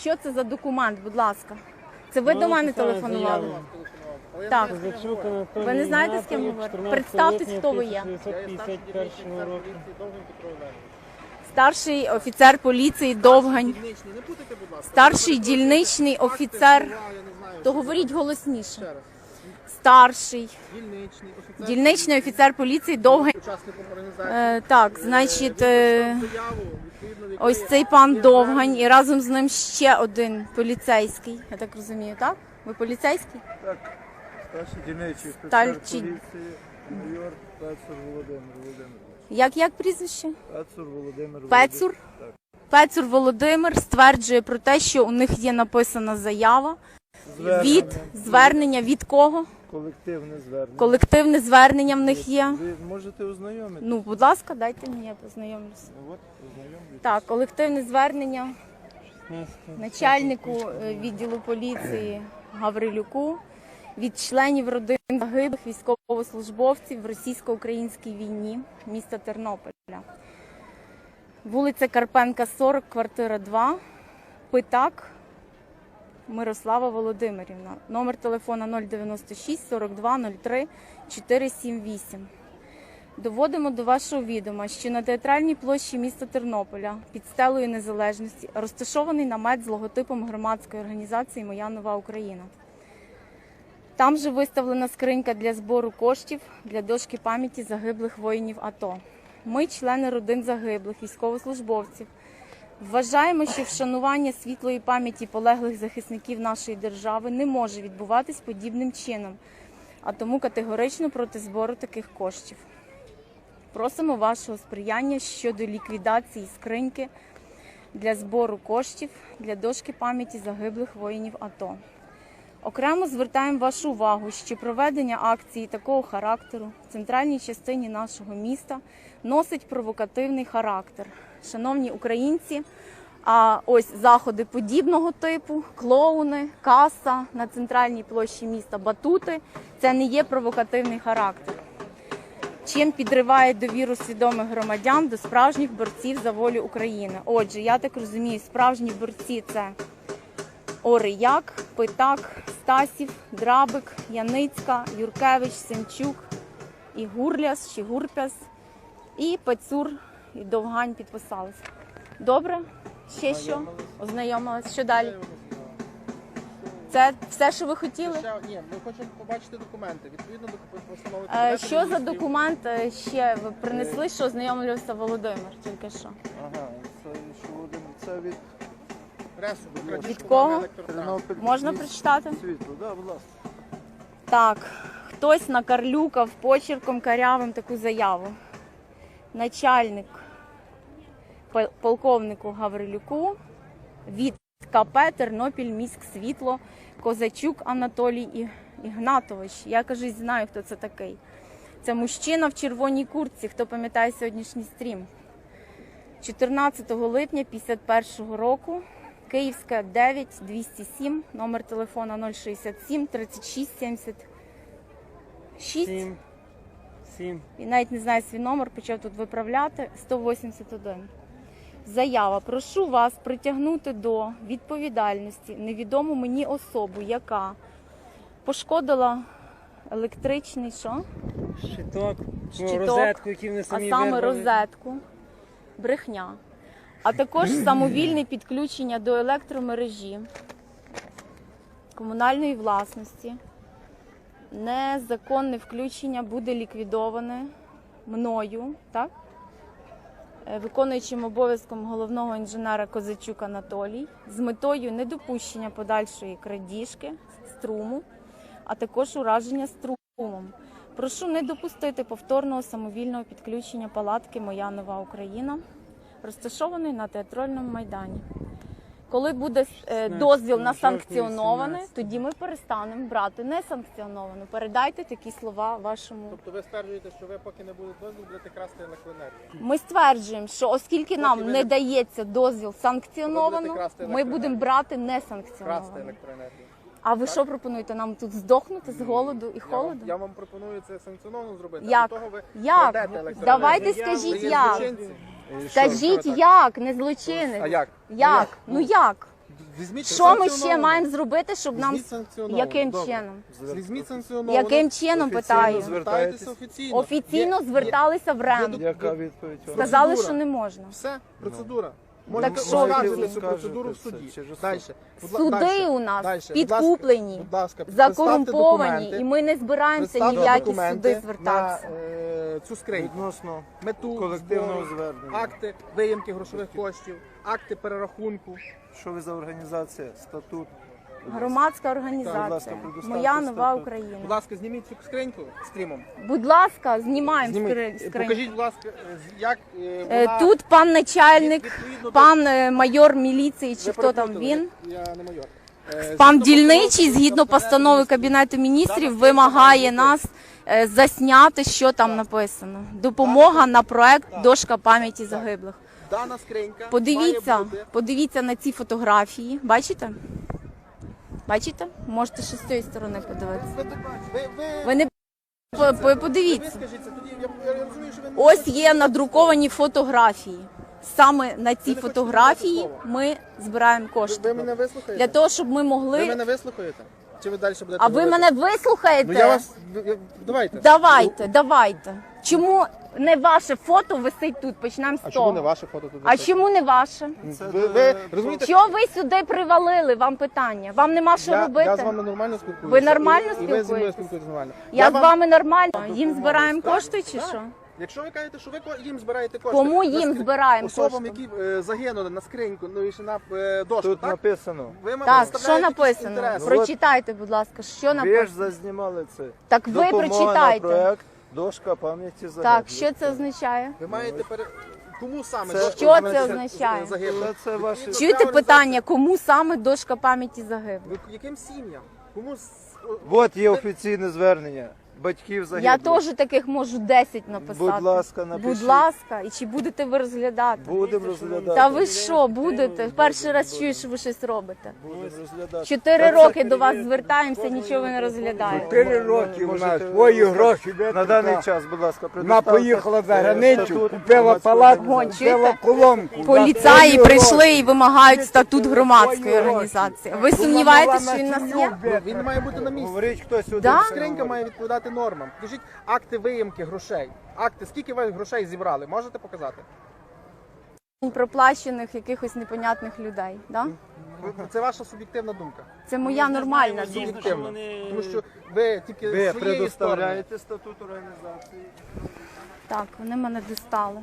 що це за документ, будь ласка? Це ви Ну, до мене телефонували? заяву. Так. Ви не знаєте, з ким говорити? говорите? Представтесь, хто ви є. Старший офіцер поліції Довгань. Старший дільничний офіцер. То говоріть голосніше. Старший Дільничний, офіцер. дільничний офіцер поліції Довгань. Учасником організації. Е, так, значить, е, Заяву, відповідно, до якої ось цей пан Довгань і разом з ним ще один поліцейський. Я так розумію, так? Ви поліцейський? Старший дільничий офіцер чи- поліції майор Пецур Володимир Володимирович. Як як прізвище? Пецур Володимир Пецур? Так. Пецур Володимир стверджує про те, що у них є написана заява Звернення. від звернення від кого? Колективне звернення. Колективне звернення в них є. Ви можете ознайомитися. Ну, будь ласка, дайте мені я познайомлюся. Ну, от. Так, колективне звернення 16 начальнику е, відділу поліції Гаврилюку від членів родин загиблих військовослужбовців в російсько-українській війні міста Тернополя. Вулиця Карпенка, 40, квартира 2, Питак Мирослава Володимирівна. Номер телефона 096 42 03 478. Доводимо до вашого відома, що на театральній площі міста Тернополя під стелою незалежності розташований намет з логотипом громадської організації Моя нова Україна. Там же виставлена скринька для збору коштів для дошки пам'яті загиблих воїнів АТО. Ми, члени родин загиблих військовослужбовців, вважаємо, що вшанування світлої пам'яті полеглих захисників нашої держави не може відбуватись подібним чином, а тому категорично проти збору таких коштів. Просимо вашого сприяння щодо ліквідації скриньки для збору коштів для дошки пам'яті загиблих воїнів АТО. Окремо звертаємо вашу увагу, що проведення акції такого характеру в центральній частині нашого міста носить провокативний характер. Шановні українці, а ось заходи подібного типу, клоуни, каса на центральній площі міста Батути це не є провокативний характер чим підриває довіру свідомих громадян до справжніх борців за волю України. Отже, я так розумію, справжні борці це Орияк, Питак, Стасів, Драбик, Яницька, Юркевич, Семчук, і Гурляс чи Гурпяс, і Пацюр і Довгань підписались. Добре? Ще що? Ознайомилась. Що далі? Це все, що ви хотіли? Ще, ні, ми хочемо побачити документи. Відповідно до постанови Е, Кабінету Що за Міністрів. документ е, ще ви принесли, що ознайомлювався Володимир тільки що? Ага, це що Володимир, це від Пресу, Від кого? Можна прочитати? Світло, да, будь ласка. Так, хтось накарлюкав почерком карявим таку заяву. Начальник полковнику Гаврилюку від КП Тернопіль міськ світло Козачук Анатолій Ігнатович. Я кажу, знаю, хто це такий. Це мужчина в червоній куртці, хто пам'ятає сьогоднішній стрім. 14 липня 51 року. Київська 9 207, номер телефона 067 36 76. 7. 7. І навіть не знаю свій номер, почав тут виправляти 181. Заява. Прошу вас притягнути до відповідальності невідому мені особу, яка пошкодила електричний що? Щиток. Ну, Щиток, розетку, які вони а саме вирвали. розетку, брехня, а також самовільне підключення до електромережі комунальної власності. Незаконне включення буде ліквідоване мною, так? Е, Виконуючим обов'язком головного інженера Козачук Анатолій з метою недопущення подальшої крадіжки струму, а також ураження струмом. Прошу не допустити повторного самовільного підключення палатки Моя нова Україна, розташованої на театральному майдані. Коли буде е, 16 дозвіл на санкціоноване, 18. тоді ми перестанемо брати несанкціоновану. Передайте такі слова вашому. Тобто ви стверджуєте, що ви поки не буде дозвіл, будете красти електроенергію. Ми стверджуємо, що оскільки нам ви не не- дається дозвіл санкціоновано, красти ми електроенергію. будемо брати Красти несанкціоновано. електроенергію. А ви що пропонуєте нам тут здохнути з голоду і Я вам, холоду? я вам пропоную це санкціоновано зробити. а Як? до того ви Як? електроенергію. Давайте Ви скажіть є як. злочинці. Скажіть Що ви так? як, не злочинець. А як? Як? Ну як? Візьміть Що ми ще санкціоновано. маємо зробити, щоб нам Візьміть санкціоновано. яким Добре. чином? Візьміть санкціоновано. Яким чином питаю? Звертайтеся офіційно. Офіційно Є- зверталися в є РЕМ. Яка відповідь? Сказали, процедура. що не можна. Все, процедура. Так що оскаржити ви цю процедуру в суді. через? Будь ла- Суди дальше. у нас Дальше. підкуплені, Будь ласка, представте закорумповані, документи. і ми не збираємося ні в Представте які документи суди звертатися. На е, цю скриньку. Відносно Мету колективного збору, звернення. акти виїмки грошових коштів, акти перерахунку. Що ви за організація? Статут? Громадська організація. ласка, Моя нова. Україна. Будь ласка, зніміть цю скриньку стрімом. Будь ласка, знімаємо Зніміть. скри- скриньку. Покажіть, будь ласка, е, як е, Е, вона... Тут пан начальник, Відповідно пан е, майор міліції, чи Ви хто там він. Я не майор. Е, Пан згідно дільничий, постанови згідно Кабінету постанови Міністрів, Кабінету міністрів, вимагає нас е, засняти, що там написано. Допомога на проект Дошка пам'яті загиблих. Дана скринька Подивіться, бути... подивіться на ці фотографії. Бачите? Бачите? Можете ще з цієї сторони подивитися. Ви, ви, ви, Ви не по- по- ви подивіться. тоді я, я розумію, що ви не Ось є надруковані фотографії. Саме на ці хочете фотографії додатково? ми збираємо Ви, кошти ви мене вислухаєте? для того, щоб ми Ви могли. мене вислухаєте? Чи ви далі будете А ви говорити? мене вислухаєте? Ну я вас... я- Давайте. Давайте, давайте. Чому не ваше фото висить тут? Почнемо з А того. чому не ваше фото тут? А висить? чому не ваше? Це Ви, ви розумієте, Чого ви сюди привалили? Вам питання. Вам нема що я, робити? я з вами нормально спілкуюся. Ви нормально і, І ви зі мною спілкуєтесь? спілкуєтесь нормально. Я, з вам- вами нормально. Їм збираємо кошти чи так. що? Якщо ви кажете, що ви їм збираєте кошти. Кому їм збираємо Особам, кошти? які е, загинули на скриньку, ну і ще на е, дошку, Тут так? написано. Ви мабуть, Так, що представляєте якісь написано? інтереси. Прочитайте, будь ласка, що Ви ж написано. зазнімали це. Так ви Допомога прочитайте. на проект Дошка пам'яті загиблих. Так, що це означає? Ви маєте пере... Кому саме? Це- дошку Що це означає? загиблих? Це, це ваші... Чуєте питання, кому саме дошка пам'яті загиблих? Ви яким сім'ям? Кому з... От є офіційне звернення батьків загиблих. Я теж таких можу 10 написати. Будь ласка, напишіть. Будь ласка, і чи будете ви розглядати? Будемо розглядати. Та ви що будете? Перший раз чую, що ви щось робите. Будемо розглядати. Чотири роки до вас звертаємося, нічого ви не розглядаєте. Чотири роки Можете- вона свої гроші На даний час, будь ласка, Вона поїхала за е, границю, купила палатку, купила колонку. Поліцаї прийшли і вимагають статут громадської організації. Ви сумніваєтесь, що він нас є? Він має бути на місці. Говорить хтось. Да? Скринька має відповідати нормам. Покажіть акти виїмки грошей. Акти, скільки ви грошей зібрали, можете показати? Проплачених якихось непонятних людей. Да? Ви- Це ваша суб'єктивна думка. Це моя нормальна думка. вони- Тому що ви тільки Ви своєї сторони. предоставляєте статут організації. Так, вони мене достали.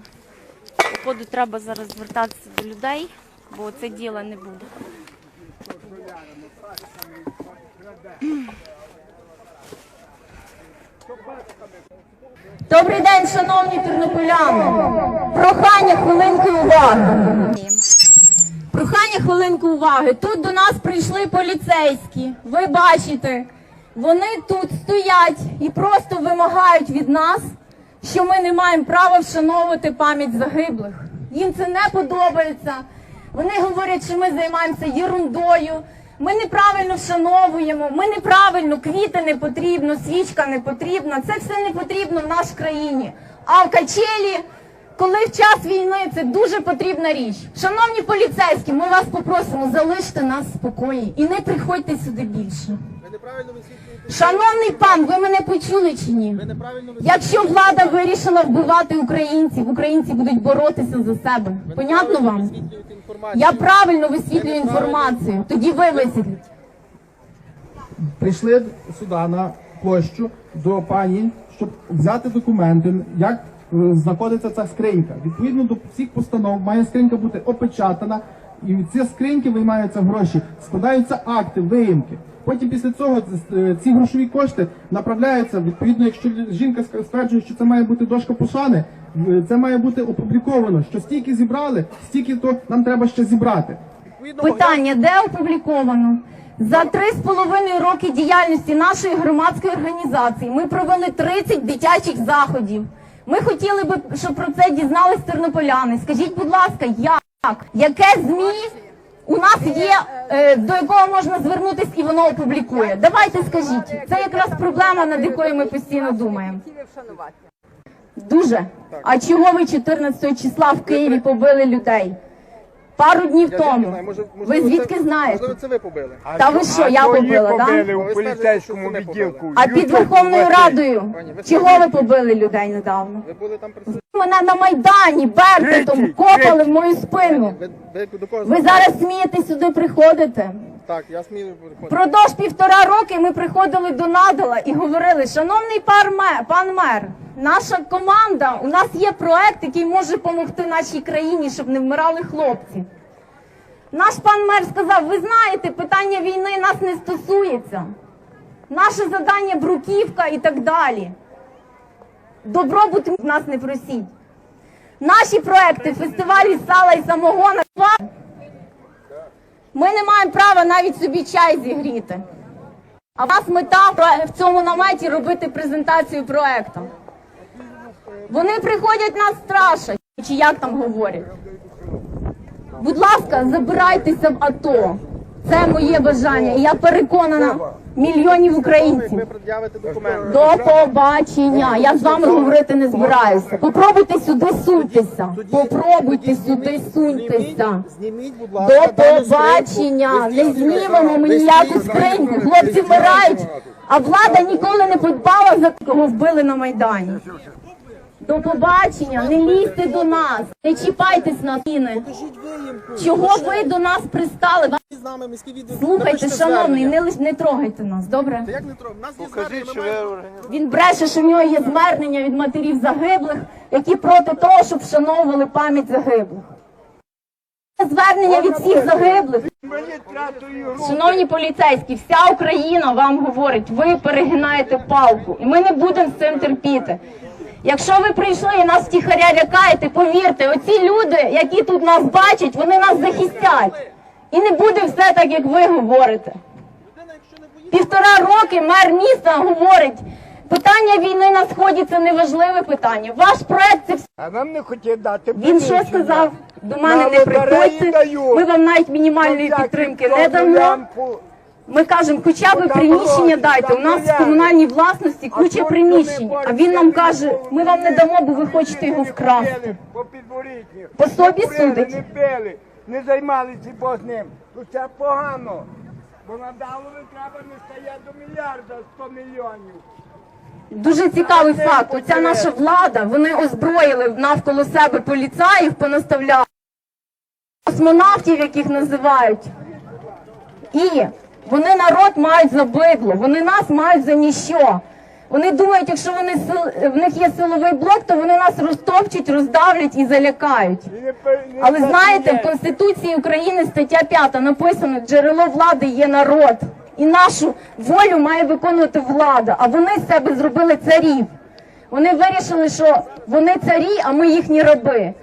Походу, треба зараз звертатися до людей, бо це діло не буде. Добрий день, шановні тернополяни. Прохання хвилинки уваги. Прохання хвилинку уваги. Тут до нас прийшли поліцейські. Ви бачите, вони тут стоять і просто вимагають від нас, що ми не маємо права вшановувати пам'ять загиблих. Їм це не подобається. Вони говорять, що ми займаємося єрундою. Ми неправильно вшановуємо, ми неправильно, квіти не потрібно, свічка не потрібна. Це все не потрібно в нашій країні. А в качелі коли в час війни це дуже потрібна річ. Шановні поліцейські, ми вас попросимо, залиште нас в спокої і не приходьте сюди більше. Шановний пан, ви мене почули чи ні? Якщо влада вирішила вбивати українців, українці будуть боротися за себе. Понятно вам? Інформацію. Я правильно висвітлюю інформацію. Тоді ви висвітліть. прийшли сюди на площу до пані, щоб взяти документи, як е, знаходиться ця скринька. Відповідно до всіх постанов має скринька бути опечатана, і від цієї скриньки виймаються гроші, складаються акти, виїмки. Потім після цього е, ці грошові кошти направляються. Відповідно, якщо жінка стверджує, що це має бути дошка пошани, це має бути опубліковано. Що стільки зібрали, стільки то нам треба ще зібрати. Питання, де опубліковано? За три з половиною роки діяльності нашої громадської організації ми провели 30 дитячих заходів. Ми хотіли би, щоб про це дізнались тернополяни. Скажіть, будь ласка, як? Яке ЗМІ у нас є, е, до якого можна звернутися і воно опублікує? Давайте скажіть. Це якраз проблема, над якою ми постійно думаємо. Дуже. А чого ви 14 числа в Києві побили людей? Пару днів Я тому. знаю? Може, Ви звідки це, знаєте? Можливо, це ви побили. Та ви що, я побила, да? побили у поліцейському відділку. А під Верховною. Радою Пані, ви чого ви побили людей недавно? Ви були там присутні. Мене на майдані Кричіть, копали кричіть. в мою спину. Ви, ви до кого Ви зараз смієте сюди приходити. Так, я смію виходити. Впродовж півтора роки ми приходили до Надала і говорили, шановний пан мер, пан мер, наша команда, у нас є проект, який може допомогти нашій країні, щоб не вмирали хлопці. Наш пан мер сказав: ви знаєте, питання війни нас не стосується. Наше завдання бруківка і так далі. Добробут нас не просіть. Наші проекти, фестивалі сала і самогона. Ми не маємо права навіть собі чай зігріти. А у вас мета в цьому наметі робити презентацію проекту. Вони приходять нас страшать, чи як там говорять. Будь ласка, забирайтеся в АТО. Це моє бажання. І я переконана мільйонів українців. До побачення. Я з вами говорити не збираюся. Попробуйте сюди суньтеся. Попробуйте сюди суньтеся. До побачення. Не знімемо ми Ви ніяку скриньку. Хлопці вмирають, а влада ніколи не подбала за кого вбили на майдані. До побачення, не лізьте до нас, не чіпайтесь на стіни. Чого ви до нас пристали? З нами міські. Слухайте, шановний, не лиш- не трогайте нас, добре? Як не трогай? Нас є Покажіть, що ви організували. Він бреше, що в нього є звернення від матерів загиблих, які проти того, щоб вшановували пам'ять загиблих. Звернення від всіх загиблих. Мені тратою групи. Шановні поліцейські, вся Україна вам говорить, ви перегинаєте палку, і ми не будемо з цим терпіти. Якщо ви прийшли і нас втіхаря лякаєте, повірте, оці люди, які тут нас бачать, вони нас захистять. І не буде все так, як ви говорите. Півтора роки мер міста говорить, питання війни на сході це не важливе питання. Ваш проект це все. А нам не хотів дати Він що сказав? До мене не приходьте. Ми вам навіть мінімальної підтримки не дамо. Ми кажемо, хоча б приміщення дайте. У нас в комунальній власності куча приміщень. А він нам каже, ми вам не дамо, бо ви хочете його вкрасти. По собі судить. Не били, не займалися бо з ним. То це погано. Бо на Далові треба не стояти до мільярда 100 мільйонів. Дуже цікавий факт. Оця наша влада, вони озброїли навколо себе поліцаїв, понаставляли космонавтів, яких називають. І вони народ мають за бидло, вони нас мають за ніщо. Вони думають, якщо вони в них є силовий блок, то вони нас розтопчуть, роздавлять і залякають. Але знаєте, в. Конституції України стаття 5 написано, джерело влади є народ. І нашу волю має виконувати влада. А вони з себе зробили царів. Вони вирішили, що вони царі, а ми їхні раби.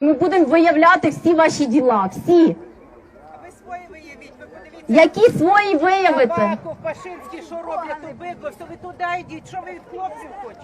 Ми будемо виявляти всі ваші діла, всі. Ви свої виявіть, ви подивіться. Які свої виявити? Табаку, Пашинський, що роблять у ви туди йдіть, що ви від хлопців хочете?